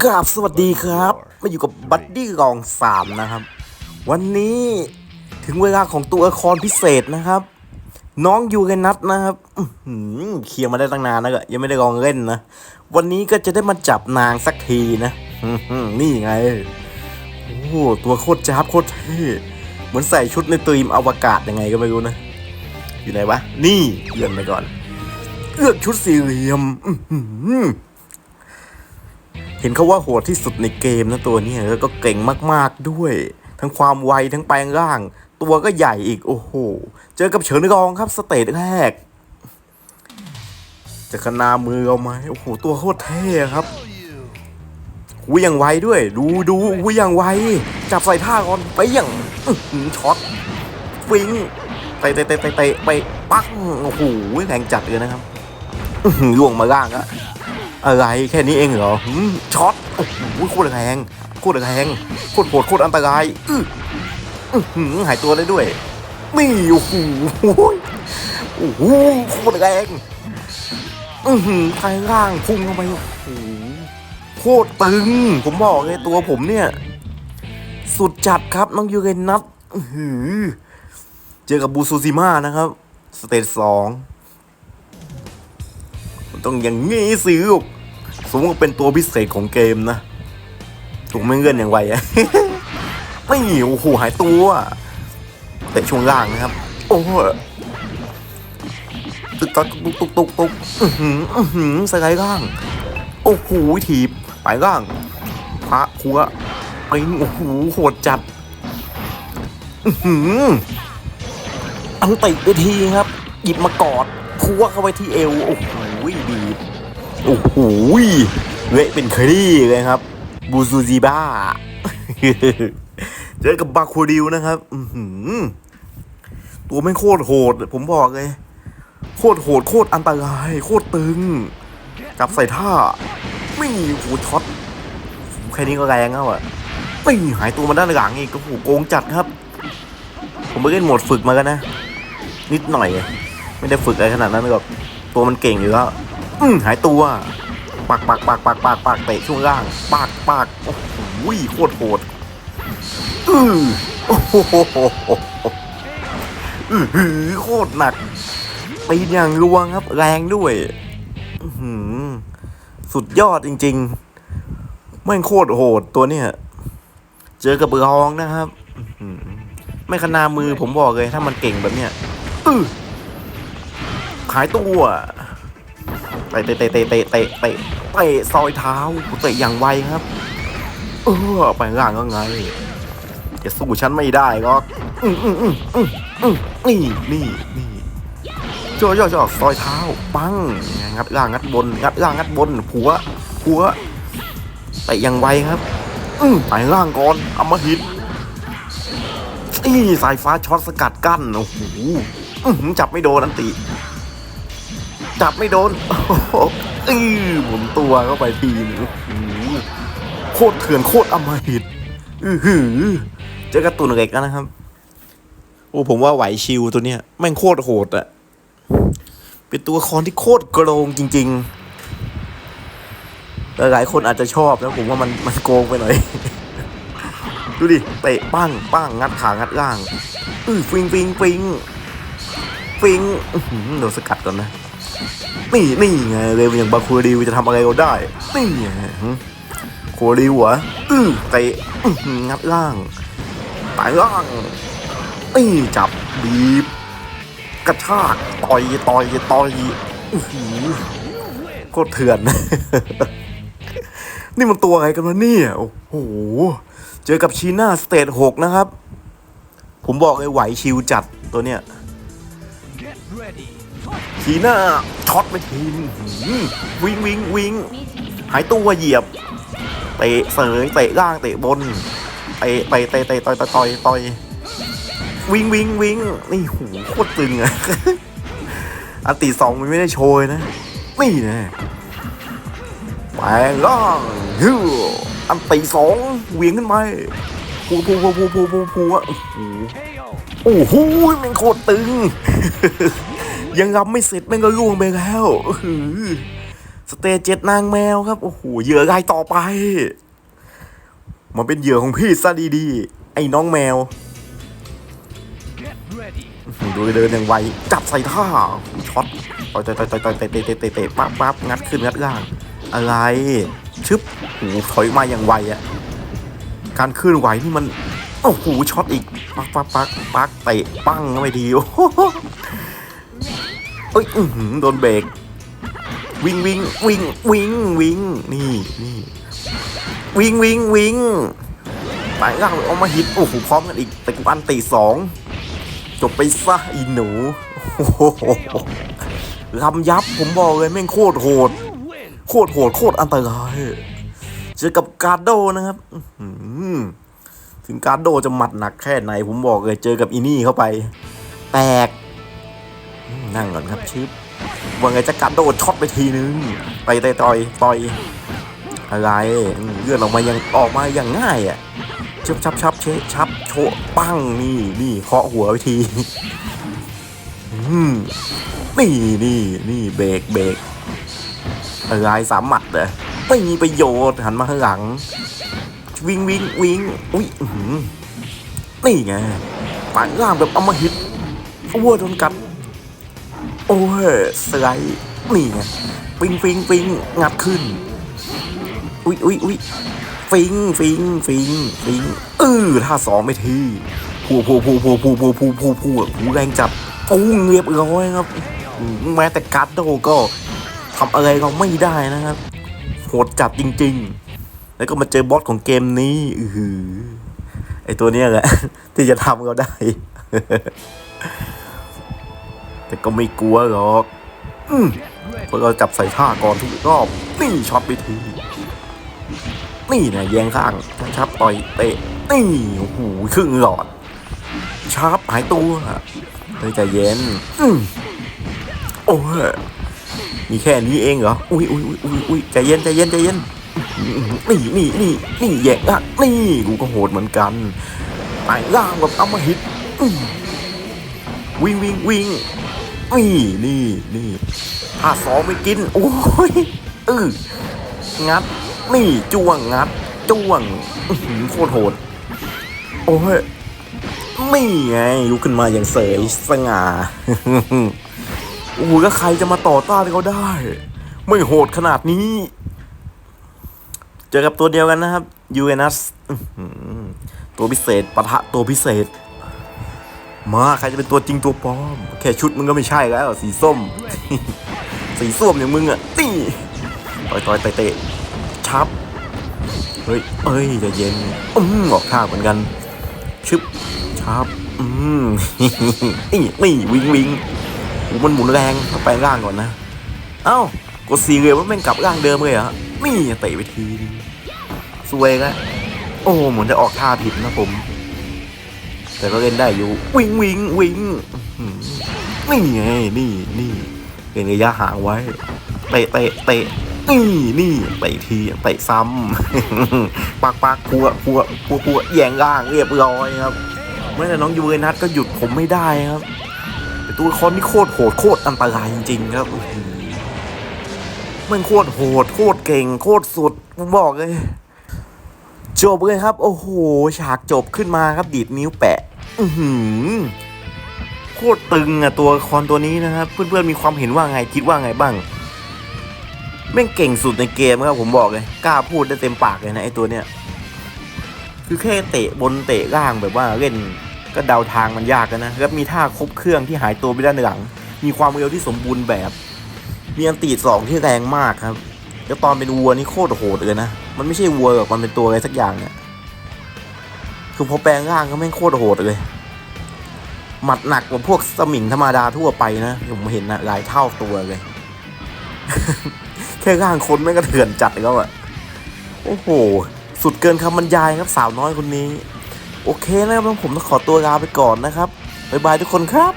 กราบสวัสดีครับ มาอยู่กับบัดดี้กองสามนะครับ วันนี้ถึงเวลาของตัวละครพิเศษนะครับ น้องยูเรนัทนะครับเคลียร์มาได้ตั้งนานแล้วก็ยังไม่ได้ลองเล่นนะ วันนี้ก็จะได้มาจับนางสักทีนะนี่ไง โอ้โหตัวโคตรจ้าบโคตรเท่เหมือนใส่ชุดในตีมอวกาศยังไงก็ไม่รู้นะ อยู่ไหนวะ นี่เลื่อนไปก่อนเลือกชุดสี่เหลี่ยม เห็นเขาว่าโหดที่สุดในเกมนะตัวนี้แล้วก็เก่งมากๆด้วย ทั้งความไวทั้งแปลงร่าง ตัวก็ใหญ่อีกโอ้โห เจอกับเฉินกองครับสเตจแรกจะขนามือเราไหมโอ้โหตัวโคตรเท่ครับหูยังไวด้วย ดูดูหูยังไวจับใส่ท่าก่อนไปยังอื้อหือช็อตฟิงเตะเตะเตะเตะไปปักโอ้โหแรงจัดเลยนะครับล่วงมาล่างอะ อะไรแค่นี้เองเหรอช็อตโอ้โหโคตรแรงโคตรแรงโคตรโหดโคตรอันตรายอื้อหายตัวได้ด้วยนี่โอ้โหโอ้โหโคตรแรงอือหือทางล่างพุ่งเข้าไปโอ้โหโคตรตึง ผมบอกเลยตัวผมเนี่ย สุดจัดครับน้องยูเรนนัทหือเจอกับบูซูซิมานะครับ สเตจสองต้องอย่างงี้สิลูก สมมติว่าเป็นตัวพิเศษของเกมนะ ถูกไม่เงื่อนอย่างไวอะไม่โอ้โหหายตัวแต่ช่วงล่างนะครับ โอ้ตึกตักตุกตุกตุกตุกอือหืออือหือสไลด์ล่าง โอ้โหถีบไปล่างพระหัวไปโอ้โหโหดจัด อือหืออังติไปทีครับ หยิบมากอดพัวเข้าไปที่เอว โอ้โหดีบ โอ้โหเละเป็นคลี่เลยครับ บูซูซิบ้า เจอกับบาคูดิวนะครับอืตัวไม่โคตรโหด ผมบอกเลย โคตรโหด โคตรอันตราย โคตรตึง กับใส่ท่า ไม่โหช็อตแค่นี้ก็แรงแล้วอะไม่หายตัวมาด้านหลังอีกโอ้โหโกงจัดครับ ผมไปเล่นโหมดฝึกมากันนะ นิดหน่อย ไม่ได้ฝึกอะไรขนาดนั้นหรอกตัวมันเก่งอยู่แล้ว อืมหายตัวปากปากปากปากปากปากเตะช่วงล่างปากปากโอ้โหโคตรโหดอือโอ้โหอือหือโคตรหนักตีนอย่างรวงครับ แรงด้วยอื้อหือสุดยอดจริงๆแม่โคตรโหดตัวเนี้ยเจอกับรองนะครับไม่ขนามือผมบอกเลยถ้ามันเก่งแบบเนี้ยอื้อขายตัว เตะเตะเตะเตะเตะเตะเตะเตะซอยเท้าเตะอย่างไวครับ เออไปล่างก็ไงจะสู้ฉันไม่ได้ก็อืมอืมอืมอืมอืมนี่นี่นี่จ่อจ่อจ่อซอยเท้าปังงัดล่างงัดบนงัดล่างงัดบนผัวผัวเตะอย่างไวครับ อืมไปล่างก่อนอมหินนี่สายฟ้าช็อตสกัดกั้นโอ้โหอื้อหือจับไม่โดนอันติ จับไม่โดนอื้อหมุนตัวเข้าไปทีนึงโคตรเถื่อนโคตรอำมหิตอือหือ เจอกระตุนเล็กแล้วนะครับ โอ้ผมว่าไหวชิวตัวเนี้ยแม่งโคตรโหดอะเป็นตัวละครที่โคตรโกงจริง ๆ หลายๆคนอาจจะชอบแล้วผมว่ามันมันโกงไปหน่อย ดูดิเตะปั้งปั้งงัดขางัดล่าง อือฟิงฟิงฟิง ฟิงอื้อหือโดนสกัดก่อนนะ นี่นี่ไงเร็วอย่างบาคูริวจะทำอะไรเราได้ นี่ไงหึโคริวเหรออื้อเตะงัดล่างไต่ล่างนี่จับบีบ กระชากต่อยต่อยต่อยอื้อหือโคตรเถื่อน นี่มันตัวอะไรกันวะเนี่ย โอ้โห เจอกับชีน่าสเตทหกนะครับ ผมบอกเลยไหวชิวจัดตัวเนี้ย ชีน่าช็อตไปทีมหืมวิ่งวิ่งวิ่งหายตัวเหยียบเตะเสยเตะล่างเตะบนเตะเตะเตะเตะต่อยต่อยต่อยต่อยวิ่งวิ่งวิ่งนี่หูโคตรตึงอะอันตีสองมันไม่ได้โชยนะนี่นะแปลงร่างฮิวอันตีสองเหวียงขึ้นไปพูพูพูพูพูพูพูอะโอ้โห โอ้โหมันโคตรตึง ยังรับไม่เสร็จแม่งก็ล่วงไปแล้วสเตจเจ็ดนางแมวครับ โอ้โหเหยื่อรายต่อไป มันเป็นเหยื่อของพี่ซะดีๆ ไอ้น้องแมว ดูเดินอย่างไว จับใส่ท่า ช็อตต่อยต่อยต่อยต่อยต่อยเตะเตะเตะเตะเตะปั๊บปั๊บงัดขึ้นงัดล่าง อะไร ชึบโอ้โหถอยมาอย่างไวอะการเคลื่อนไหวนี่มัน โอ้โหช็อตอีก ปักปักปักปักเตะปั้งเข้าไปทีโอ้โหเอ้ยอื้อหือโดนเบรกวิ่งวิ่งวิ่งวิ่งวิ่งนี่นี่วิ่งวิ่งวิ่งไปล่างเอามาฮิตโอ้โหพร้อมกันอีกแต่กูอันตีสองจบไปซะอีหนูโอ้โหลำยับผมบอกเลยแม่งโคตรโหด โคตรโหดโคตรอันตรายเจอกับการโดนะครับอื ถึงการโดจะหมัดหนักแค่ไหน ผมบอกเลยเจอกับอีนี่เข้าไป แตกอืมนั่งก่อนครับชิปว่าไงจะการโดช็อตไปทีนึง ไปต่อยต่อยต่อยอะไรอืมเลือดออกมายังออกมาอย่างง่ายอะชับชับชับเชะชับโชะปั้งนี่นี่เคาะหัวไปทีอืมนี่นี่นี่เบรกเบรกอะไรสามหมัดเลยไม่มีประโยชน์หันมาข้างหลัง วิ่งวิ่งวิ่งอุ้ยนี่ไงฝันล่างแบบอมาฮิตวัวโดนกัด โอ้ยสไลด์นี่ไงฟิงฟิงฟิงงัดขึ้น อุ้ยอุ้ยอุ้ยฟิงฟิงฟิงฟิงเออท่าสองไม่ทีพูพูพูพูพูพูพูพูพูพูแรงจัดปุ้งเรียบร้อยครับ แม้แต่การ์ดโดก็ทำอะไรเราไม่ได้นะครับโหดจัดจริง ๆ แล้วก็มาเจอบอสของเกมนี้อือหือไอตัวเนี้ยแหละ ที่จะทำเราได้ แต่ก็ไม่กลัวหรอกอืม Get ready. เพราะเราจับใส่ท่าก่อนทุกรอบ นี่ช็อตไปที นี่นะแยงข้างชับต่อยเตะ นี่โอ้โหครึ่งหลอดชาร์ปหายตัวเฮ้ยใจเย็นอืโอ้ยมีแค่นี้เองเหรอ อุ้ยอุ้ยอุ้ยอุ้ยใจเย็นใจเย็นใจเย็น นี่นี่นี่นี่แยกอะนี่กูก็โหดเหมือนกันไปล่างแบบอมาฮิตวิ่งวิ่งวิ่งนี่นี่นี่ถ้าสองไม่กินโอ้ยเอองัดนี่จ้วงงัดจ้วงอื้อหือโคตรโหดโอ้ยนี่ไงลุกขึ้นมาอย่างเสยสง่าโอ้โหแล้วใครจะมาต่อต้านเขาได้ ไม่โหดขนาดนี้ เจอกับตัวเดียวกันนะครับยูเอนัสตัวพิเศษปะทะตัวพิเศษ มาใครจะเป็นตัวจริงตัวปลอม แค่ชุดมึงก็ไม่ใช่แล้ว สีส้ม สีส้มอย่างมึงอะนี่ต่อยต่อยเตะชับ เฮ้ยเอ้ยใจะเย็นอืมออกท่าเหมือนกัน ชึบชับ อืมนี่นี่วิงวิงมันหมุนแรงเอาไปล่างก่อนนะ เอ้า กดสีเลยว่าแม่งกลับร่างเดิมเลยเหรอนี่เตะไปทีสวยล้วโอ้เหมือนจะออกท่าผิดนะผม แต่ก็เล่นได้อยู่ วิงวิงวิงนี่ไงนี่นี่เล่นระยะห่างไว้เตะเตะเตะนี่นี่เตะทีเตะซ้ำปักปักพัวพัวพัวพัวแยงล่างเรียบร้อยครับเมื่อแต่น้องยูเรนัสก็หยุดผมไม่ได้ครับตัวละครที่โคตรโหดโคตรอันตรายจริงๆครับ มันโคตรโหดโคตรเก่งโคตรสุดผมบอกเลย จบเลยครับ โอ้โห ฉากจบขึ้นมาครับดีดนิ้วแปะ อือหือโคตรตึงอะตัวละครตัวนี้นะครับ เพื่อนๆมีความเห็นว่าไงคิดว่าไงบ้างแม่งเก่งสุดในเกมครับผมบอกเลยกล้าพูดได้เต็มปากเลยนะไอตัวเนี้ยคือแค่เตะบนเตะล่างแบบว่าเล่นก็เดาทางมันยากแล้วนะแล้วมีท่าครบเครื่องที่หายตัวไปด้านหลัง มีความเร็วที่สมบูรณ์แบบ มีอันตีสองที่แรงมากครับ แล้วตอนเป็นวัวนี่โคตรโหดเลยนะ มันไม่ใช่วัวหรอกมันเป็นตัวอะไรสักอย่างเนี่ย คือพอแปลงร่างก็แม่งโคตรโหดเลย หมัดหนักกว่าพวกสมิงธรรมดาทั่วไปนะผมเห็นนะหลายเท่าตัวเลย แค่ร่างคนแม่งก็เถื่อนจัดแล้วอะโอ้โห สุดเกินคำบรรยายครับสาวน้อยคนนี้ โอเคนะครับผมต้องขอตัวลาไปก่อนนะครับบ๊ายบายทุกคนครับ